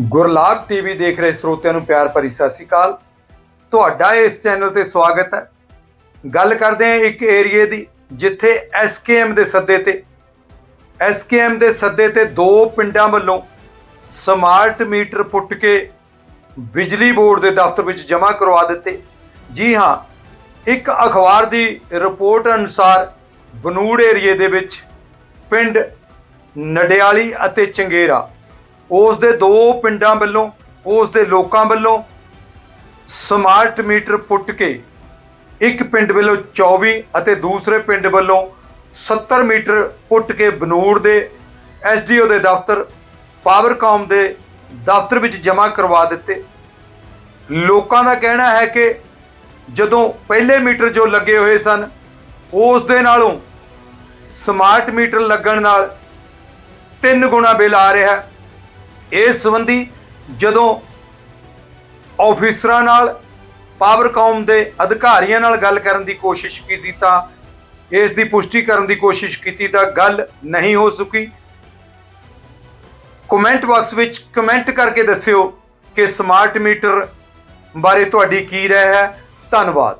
Gurlab TV ਦੇਖ ਰਹੇ ਸਰੋਤਿਆਂ ਨੂੰ ਪਿਆਰ ਭਰੀ ਸਤਿ ਸ਼੍ਰੀ ਅਕਾਲ। ਤੁਹਾਡਾ ਇਸ ਚੈਨਲ ਤੇ ਸਵਾਗਤ ਹੈ। ਗੱਲ ਕਰਦੇ ਹਾਂ ਇੱਕ ਏਰੀਏ ਦੀ, ਜਿੱਥੇ ਐਸਕੇਐਮ ਦੇ ਸੱਦੇ ਤੇ ਐਸਕੇਐਮ ਦੇ ਸੱਦੇ ਤੇ ਦੋ ਪਿੰਡਾਂ ਵੱਲੋਂ ਸਮਾਰਟ ਮੀਟਰ ਪੁੱਟ ਕੇ ਬਿਜਲੀ ਬੋਰਡ ਦੇ ਦਫ਼ਤਰ ਵਿੱਚ ਜਮ੍ਹਾਂ ਕਰਵਾ ਦਿੱਤੇ। ਜੀ ਹਾਂ, ਇੱਕ ਅਖਬਾਰ ਦੀ ਰਿਪੋਰਟ ਅਨੁਸਾਰ ਬਨੂੜ ਏਰੀਏ ਦੇ ਵਿੱਚ ਪਿੰਡ ਨਡਿਆਲੀ ਅਤੇ ਚੰਗੇਰਾ ਉਸ ਦੇ ਦੋ ਪਿੰਡਾਂ ਵੱਲੋਂ ਉਸ ਦੇ ਲੋਕਾਂ ਵੱਲੋਂ ਸਮਾਰਟ ਮੀਟਰ ਪੁੱਟ ਕੇ ਇੱਕ ਪਿੰਡ ਵੱਲੋਂ 24 ਅਤੇ ਦੂਸਰੇ ਪਿੰਡ ਵੱਲੋਂ 70 ਮੀਟਰ ਪੁੱਟ ਕੇ ਬਨੂੜ ਦੇ ਐਸਡੀਓ ਦੇ ਦਫ਼ਤਰ ਪਾਵਰਕਾਮ ਦੇ ਦਫ਼ਤਰ ਵਿੱਚ ਜਮ੍ਹਾਂ ਕਰਵਾ ਦਿੱਤੇ। ਲੋਕਾਂ ਦਾ ਕਹਿਣਾ ਹੈ ਕਿ ਜਦੋਂ ਪਹਿਲੇ ਮੀਟਰ ਜੋ ਲੱਗੇ ਹੋਏ ਸਨ ਉਸ ਦੇ ਨਾਲੋਂ ਸਮਾਰਟ ਮੀਟਰ ਲੱਗਣ ਨਾਲ ਤਿੰਨ ਗੁਣਾ ਬਿੱਲ ਆ ਰਿਹਾ ਹੈ। ਇਸ ਸੰਬੰਧੀ ਜਦੋਂ ਆਫੀਸਰਾਂ ਨਾਲ ਪਾਵਰਕਾਮ ਦੇ ਅਧਿਕਾਰੀਆਂ ਨਾਲ ਗੱਲ ਕਰਨ ਦੀ ਕੋਸ਼ਿਸ਼ ਕੀਤੀ ਤਾਂ, ਇਸ ਦੀ ਪੁਸ਼ਟੀ ਕਰਨ ਦੀ ਕੋਸ਼ਿਸ਼ ਕੀਤੀ ਤਾਂ ਗੱਲ ਨਹੀਂ ਹੋ ਸਕੀ। ਕਮੈਂਟ ਬਾਕਸ ਵਿੱਚ ਕਮੈਂਟ ਕਰਕੇ ਦੱਸਿਓ ਕਿ ਸਮਾਰਟ ਮੀਟਰ ਬਾਰੇ ਤੁਹਾਡੀ ਕੀ ਰਾਏ ਹੈ। ਧੰਨਵਾਦ।